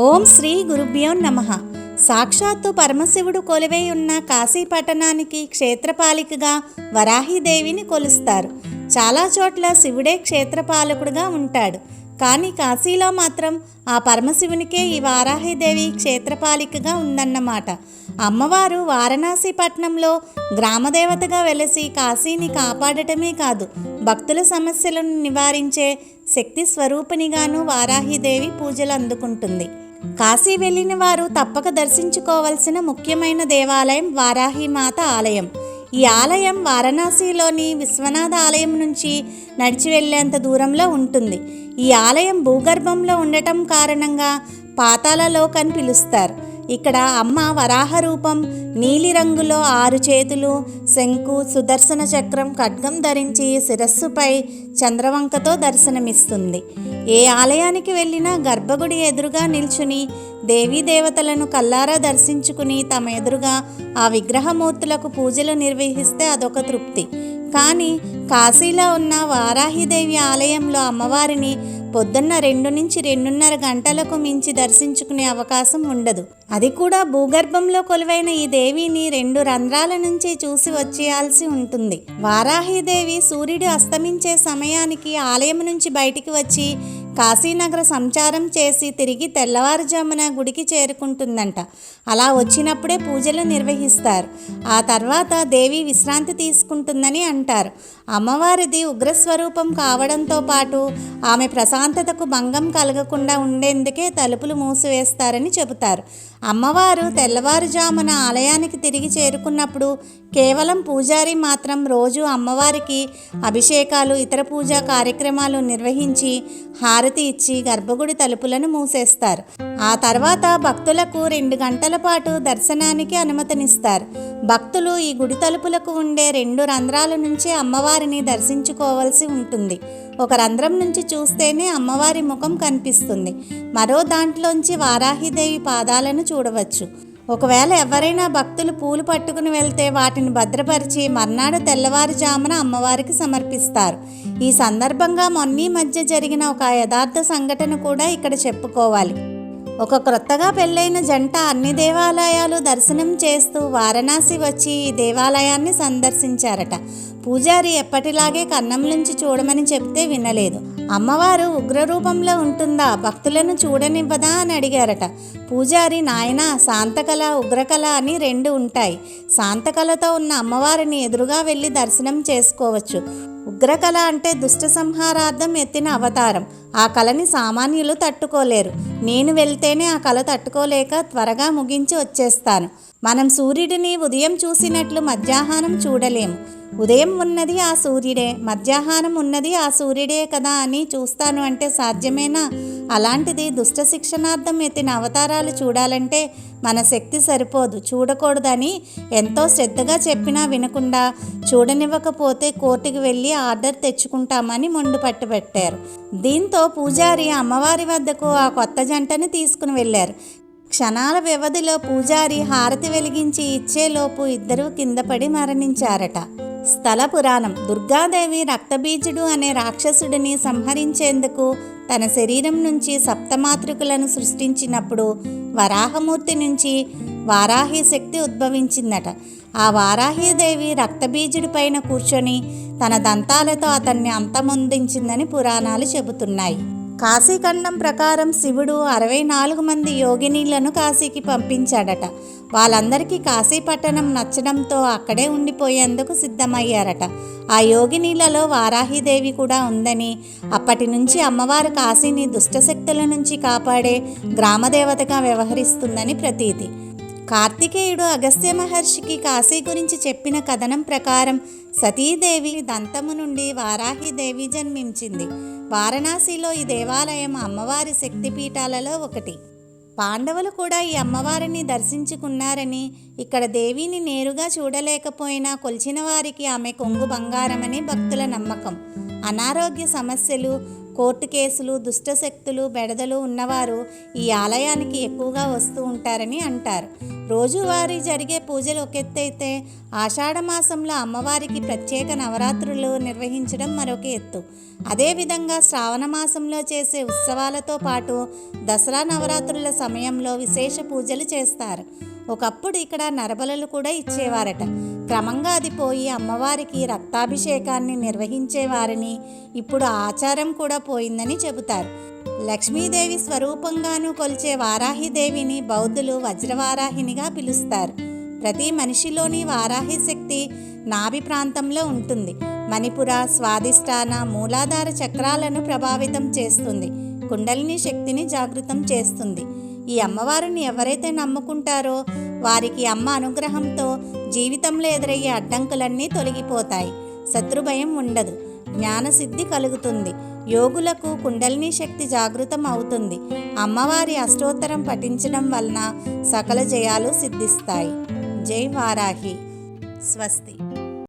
ఓం శ్రీ గురుభ్యో నమ. సాక్షాత్తు పరమశివుడు కొలువై ఉన్న కాశీ పట్టణానికి క్షేత్రపాలికగా వరాహిదేవిని కొలుస్తారు. చాలా చోట్ల శివుడే క్షేత్రపాలకుడుగా ఉంటాడు. కానీ కాశీలో మాత్రం ఆ పరమశివునికే ఈ వారాహిదేవి క్షేత్రపాలికగా ఉందన్నమాట. అమ్మవారు వారణాసి పట్టణంలో గ్రామదేవతగా వెలసి కాశీని కాపాడటమే కాదు భక్తుల సమస్యలను నివారించే శక్తి స్వరూపిణిగాను వారాహిదేవి పూజలు అందుకుంటుంది కాశీ వెళ్ళిన వారు తప్పక దర్శించుకోవలసిన ముఖ్యమైన దేవాలయం వారాహిమాత ఆలయం. ఈ ఆలయం వారణాసిలోని విశ్వనాథ ఆలయం నుంచి నడిచి వెళ్ళేంత దూరంలో ఉంటుంది. ఈ ఆలయం భూగర్భంలో ఉండటం కారణంగా పాతాళలోక్ అని పిలుస్తారు. ఇక్కడ అమ్మ వరాహ రూపం నీలిరంగులో ఆరు చేతులు శంకు సుదర్శన చక్రం ఖడ్గం ధరించి శిరస్సుపై చంద్రవంకతో దర్శనమిస్తుంది. ఏ ఆలయానికి వెళ్ళినా గర్భగుడి ఎదురుగా నిల్చుని దేవీ దేవతలను కల్లారా దర్శించుకుని తమ ఎదురుగా ఆ విగ్రహమూర్తులకు పూజలు నిర్వహిస్తే అదొక తృప్తి. కానీ కాశీలో ఉన్న వారాహిదేవి ఆలయంలో అమ్మవారిని పొద్దున్న రెండు నుంచి రెండున్నర గంటలకు మించి దర్శించుకునే అవకాశం ఉండదు. అది కూడా భూగర్భంలో కొలువైన ఈ దేవిని రెండు రంధ్రాల నుంచి చూసి వచ్చేయాల్సి ఉంటుంది. వారాహిదేవి సూర్యుడు అస్తమించే సమయానికి ఆలయం నుంచి బయటికి వచ్చి కాశీనగర సంచారం చేసి తిరిగి తెల్లవారుజామున గుడికి చేరుకుంటుందంట. అలా వచ్చినప్పుడే పూజలు నిర్వహిస్తారు. ఆ తర్వాత దేవి విశ్రాంతి తీసుకుంటుందని అంటారు. అమ్మవారిది ఉగ్రస్వరూపం కావడంతో పాటు ఆమె ప్రశాంతతకు భంగం కలగకుండా ఉండేందుకే తలుపులు మూసివేస్తారని చెబుతారు. అమ్మవారు తెల్లవారుజామున ఆలయానికి తిరిగి చేరుకున్నప్పుడు కేవలం పూజారి మాత్రం రోజు అమ్మవారికి అభిషేకాలు ఇతర పూజా కార్యక్రమాలు నిర్వహించి హారతి ఇచ్చి గర్భగుడి తలుపులను మూసేస్తారు. ఆ తర్వాత భక్తులకు రెండు గంటల పాటు దర్శనానికి అనుమతినిస్తారు. భక్తులు ఈ గుడి తలుపులకు ఉండే రెండు రంధ్రాల నుంచి అమ్మవారిని దర్శించుకోవాల్సి ఉంటుంది. ఒక రంధ్రం నుంచి చూస్తేనే అమ్మవారి ముఖం కనిపిస్తుంది. మరో దాంట్లోంచి వారాహిదేవి పాదాలను చూడవచ్చు. ఒకవేళ ఎవరైనా భక్తులు పూలు పట్టుకుని వెళ్తే వాటిని భద్రపరిచి మర్నాడు తెల్లవారుజామున అమ్మవారికి సమర్పిస్తారు. ఈ సందర్భంగా మొన్నీ మధ్య జరిగిన ఒక యథార్థ సంఘటన కూడా ఇక్కడ చెప్పుకోవాలి. ఒక క్రొత్తగా పెళ్ళైన జంట అన్ని దేవాలయాలు దర్శనం చేస్తూ వారణాసి వచ్చి ఈ దేవాలయాన్ని సందర్శించారట. పూజారి ఎప్పటిలాగే కన్నం నుంచి చూడమని చెప్తే వినలేదు. అమ్మవారు ఉగ్రరూపంలో ఉంటుందా? భక్తులను చూడనివ్వదా అని అడిగారట. పూజారి నాయన శాంతకళ ఉగ్రకళ అని రెండు ఉంటాయి. శాంతకళతో ఉన్న అమ్మవారిని ఎదురుగా వెళ్ళి దర్శనం చేసుకోవచ్చు. ఉగ్రకళ అంటే దుష్ట సంహారార్థం ఎత్తిన అవతారం. ఆ కళని సామాన్యులు తట్టుకోలేరు. నేను వెళ్తేనే ఆ కళ తట్టుకోలేక త్వరగా ముగించి వచ్చేస్తాను. మనం సూర్యుడిని ఉదయం చూసినట్లు మధ్యాహ్నం చూడలేము ఉదయం ఉన్నది ఆ సూర్యుడే మధ్యాహ్నం ఉన్నది ఆ సూర్యుడే కదా అని చూస్తాను అంటే సాధ్యమేనా? అలాంటిది దుష్ట శిక్షణార్థం ఎత్తిన అవతారాలు చూడాలంటే మన శక్తి సరిపోదు. చూడకూడదని ఎంతో శ్రద్ధగా చెప్పినా వినకుండా చూడనివ్వకపోతే కోర్టుకు వెళ్ళి ఆర్డర్ తెచ్చుకుంటామని మొండు పట్టుబెట్టారు దీంతో పూజారి అమ్మవారి వద్దకు ఆ కొత్త జంటని తీసుకుని వెళ్ళారు. క్షణాల వ్యవధిలో పూజారి హారతి వెలిగించి ఇచ్చేలోపు ఇద్దరూ కిందపడి మరణించారట. స్థల పురాణం దుర్గాదేవి రక్తబీజుడు అనే రాక్షసుడిని సంహరించేందుకు తన శరీరం నుంచి సప్తమాతృకులను సృష్టించినప్పుడు వరాహమూర్తి నుంచి వారాహి శక్తి ఉద్భవించిందట. ఆ వారాహిదేవి రక్తబీజుడి పైన కూర్చొని తన దంతాలతో అతన్ని అంతమొందించిందని పురాణాలు చెబుతున్నాయి. కాశీఖండం ప్రకారం శివుడు అరవై నాలుగు మంది యోగినీలను కాశీకి పంపించాడట. వాళ్ళందరికీ కాశీ పట్టణం నచ్చడంతో అక్కడే ఉండిపోయేందుకు సిద్ధమయ్యారట. ఆ యోగినీలలో వారాహిదేవి కూడా ఉందని అప్పటి నుంచి అమ్మవారు కాశీని దుష్టశక్తుల నుంచి కాపాడే గ్రామదేవతగా వ్యవహరిస్తుందని ప్రతీతి. కార్తికేయుడు అగస్త్య మహర్షికి కాశీ గురించి చెప్పిన కథనం ప్రకారం సతీదేవి దంతము నుండి వారాహిదేవి జన్మించింది. వారణాసిలో ఈ దేవాలయం అమ్మవారి శక్తిపీఠాలలో ఒకటి. పాండవులు కూడా ఈ అమ్మవారిని దర్శించుకున్నారని ఇక్కడ దేవిని నేరుగా చూడలేకపోయినా కొలిచిన వారికి ఆమె కొంగు బంగారమని భక్తుల నమ్మకం. అనారోగ్య సమస్యలు కోర్టు కేసులు దుష్టశక్తులు బెడదలు ఉన్నవారు ఈ ఆలయానికి ఎక్కువగా వస్తూ ఉంటారని అంటారు. రోజువారీ జరిగే పూజలు ఒక ఎత్తైతే ఆషాఢమాసంలో అమ్మవారికి ప్రత్యేక నవరాత్రులు నిర్వహించడం మరొక ఎత్తు. అదేవిధంగా శ్రావణ మాసంలో చేసే ఉత్సవాలతో పాటు దసరా నవరాత్రుల సమయంలో విశేష పూజలు చేస్తారు. ఒకప్పుడు ఇక్కడ నరబలలు కూడా ఇచ్చేవారట. క్రమంగా అది పోయి అమ్మవారికి రక్తాభిషేకాన్ని నిర్వహించేవారని ఇప్పుడు ఆచారం కూడా పోయిందని చెబుతారు. లక్ష్మీదేవి స్వరూపంగాను కొలిచే వారాహిదేవిని బౌద్ధులు వజ్రవారాహినిగా పిలుస్తారు. ప్రతి మనిషిలోని వారాహి శక్తి నాభి ప్రాంతంలో ఉంటుంది. మణిపుర స్వాదిష్టాన మూలాధార చక్రాలను ప్రభావితం చేస్తుంది. కుండలిని శక్తిని జాగృతం చేస్తుంది. ఈ అమ్మవారిని ఎవరైతే నమ్ముకుంటారో వారికి అమ్మ అనుగ్రహంతో జీవితంలో ఎదురయ్యే అడ్డంకులన్నీ తొలగిపోతాయి. శత్రుభయం ఉండదు. జ్ఞానసిద్ధి కలుగుతుంది. యోగులకు కుండలిని శక్తి జాగృతం అవుతుంది. అమ్మవారి అష్టోత్తరం పఠించడం వలన సకల జయాలు సిద్ధిస్తాయి. జై వారాహి. స్వస్తి.